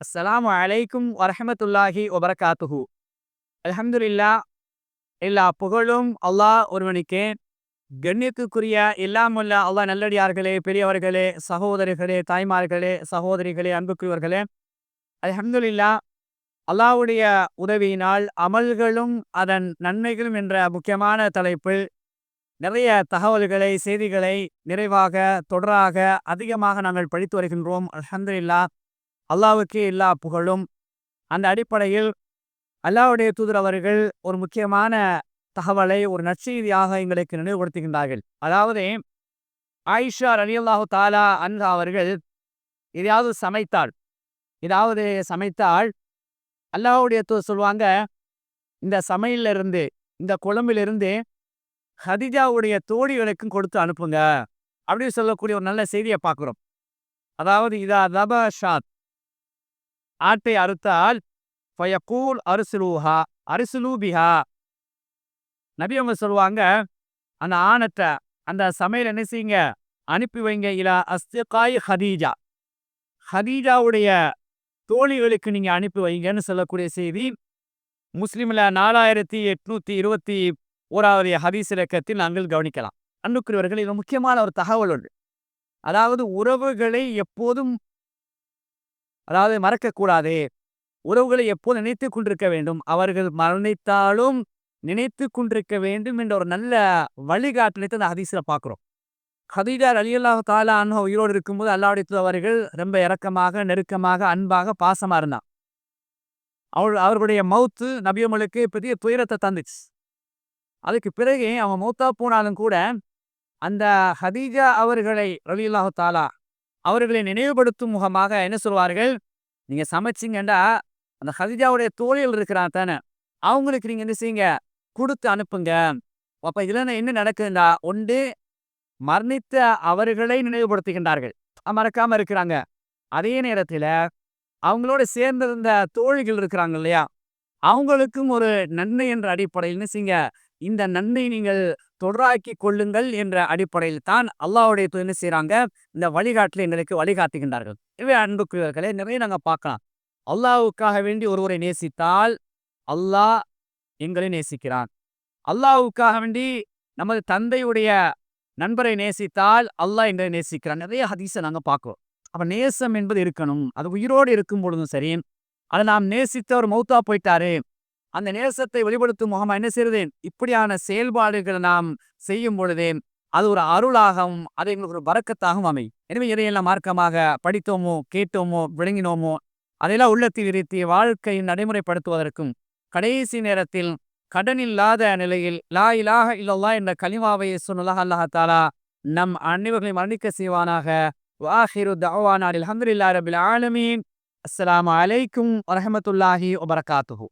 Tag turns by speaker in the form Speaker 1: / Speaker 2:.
Speaker 1: அஸ்ஸலாமு அலைக்கும் வரஹமத்துல்லாஹி வபரகாத்துஹு. அலமதுல்லா எல்லா புகழும் அல்லாஹ் ஒருவனுக்கே. கண்ணியத்துக்குரிய இல்லாமல்ல அல்லாஹ் நல்லடியார்களே பெரியவர்களே சகோதரிகளே தாய்மார்களே சகோதரிகளே அன்புக்குரியவர்களே. அலமதுல்லா அல்லாஹ்வுடைய உதவியினால் அமல்களும் அதன் நன்மைகளும் என்ற முக்கியமான தலைப்பில் நிறைய தகவல்களை செய்திகளை நிறைவாக தொடராக அதிகமாக நாங்கள் படித்து வருகின்றோம். அலமதுல்லா அல்லாஹ்வுக்கே எல்லா புகழும். அந்த அடிப்படையில் அல்லாஹ்வுடைய தூதர் அவர்கள் ஒரு முக்கியமான தகவலை ஒரு நற்செய்தியாக எங்களுக்கு நினைவுபடுத்துகின்றார்கள். அதாவது ஆயிஷா ரலியல்லாஹு தாலா அன்ஹா அவர்கள் எதையாவது சமைத்தாள். ஏதாவது சமைத்தால் அல்லாஹ்வுடைய தூதர் சொல்லுவாங்க இந்த சமையல்ல இந்த குழம்பிலிருந்து ஹதிஜாவுடைய தோழிகளுக்கும் கொடுத்து அனுப்புங்க. அப்படின்னு சொல்லக்கூடிய ஒரு நல்ல செய்தியை பார்க்குறோம். அதாவது இதா தப ஷாத் ஆட்டை அறுத்தால் ஃபயக்கூல் அரிசுலூஹா அரிசுலூபிஹா நபி அவங்க சொல்லுவாங்க அந்த ஆணத்தை அந்த சமையல் என்ன செய்யுங்க? அனுப்பி வைங்க இலா அஸ்திகாய் ஹதீஜா. ஹதீஜாவுடைய தோழிகளுக்கு நீங்க அனுப்பி வைங்கன்னு சொல்லக்கூடிய செய்தி முஸ்லீமில் நாலாயிரத்தி எட்நூத்தி இருபத்தி ஓராவது ஹதீஸ் இலக்கத்தில் நாங்கள் கவனிக்கலாம். அன்னுக்குரியவர்கள் இது முக்கியமான ஒரு தகவல் ஒன்று. அதாவது உறவுகளை எப்போதும் அதாவது மறக்கக்கூடாது. உறவுகளை எப்போது நினைத்து கொண்டிருக்க வேண்டும்? அவர்கள் மரணித்தாலும் நினைத்து கொண்டிருக்க வேண்டும் என்ற ஒரு நல்ல வழிகாட்டலை அந்த ஹதீஸில் பார்க்குறோம். ஹதீஜா அலியல்லாஹ் தாலா அன்ஹா உயிரோடு இருக்கும்போது அல்லாவுடைய அவர்கள் ரொம்ப இறக்கமாக நெருக்கமாக அன்பாக பாசமாக இருந்தான். அவள் அவர்களுடைய மவுத்து நபியமலுக்கு பெரிய துயரத்தை தந்துச்சு. அதுக்கு பிறகு அவன் மௌத்தா போனாலும் கூட அந்த ஹதீஜா அவர்களை ரலியல்லாஹு தாலா அவர்களை நினைவுபடுத்தும் முகமாக என்ன சொல்வார்கள்? நீங்க சமைச்சிங்கண்டா அந்த ஹதிஜாவுடைய தோழிகள் இருக்கிறான் தானே அவங்களுக்கு நீங்க என்ன செய்யுங்க? கொடுத்து அனுப்புங்க. அப்ப இதுல என்ன நடக்குதுண்டா? ஒன்று மரணித்த அவர்களை நினைவுபடுத்துகின்றார்கள். மறக்காம இருக்கிறாங்க. அதே நேரத்துல அவங்களோட சேர்ந்திருந்த தோழிகள் இருக்கிறாங்க இல்லையா? அவங்களுக்கும் ஒரு நன்மை என்ற அடிப்படையில் என்ன செய்யுங்க? இந்த நன்மை நீங்கள் தொடராக்கி கொள்ளுங்கள் என்ற அடிப்படையில் தான் அல்லாஹ்வுடைய என்ன செய்கிறாங்க இந்த வழிகாட்டில் எங்களுக்கு வழிகாட்டுகின்றார்கள். இவை அன்புக்குரியவர்களை நிறைய நாங்கள் பார்க்கலாம். அல்லாவுக்காக வேண்டி ஒருவரை நேசித்தால் அல்லாஹ் எங்களை நேசிக்கிறான். அல்லாவுக்காக வேண்டி நமது தந்தையுடைய நண்பரை நேசித்தால் அல்லாஹ் எங்களை நேசிக்கிறான். நிறைய ஹதீஸை நாங்கள் பார்க்குறோம். அப்போ நேசம் என்பது இருக்கணும். அது உயிரோடு இருக்கும் பொழுதும் சரி. அதை நாம் நேசித்த ஒரு மௌத்தா போயிட்டாரு. அந்த நேசத்தை வெளிப்படுத்தும் முகமா என்ன செய்கிறதேன் இப்படியான செயல்பாடுகளை நாம் செய்யும் பொழுதே அது ஒரு அருளாகவும் அது எங்களுக்கு ஒரு வரக்கத்தாகவும் அமையும். எனவே இதையெல்லாம் மார்க்கமாக படித்தோமோ கேட்டோமோ விளங்கினோமோ அதையெல்லாம் உள்ளத்தில் இருத்தி வாழ்க்கையை நடைமுறைப்படுத்துவதற்கும் கடைசி நேரத்தில் கடன் இல்லாத நிலையில் லா இலாக இல்லல்லா என்ற கலிமாவை சொன்னலாக அல்லாஹாலா நம் அனைவர்களை மரணிக்க செய்வானாக. வாஹிரு தவானா அலமதுல்லா ரபில் ஆலமீன். அஸ்லாம் அலைக்கும் வரமத்துல்லாஹி வபரகாத்துஹூ.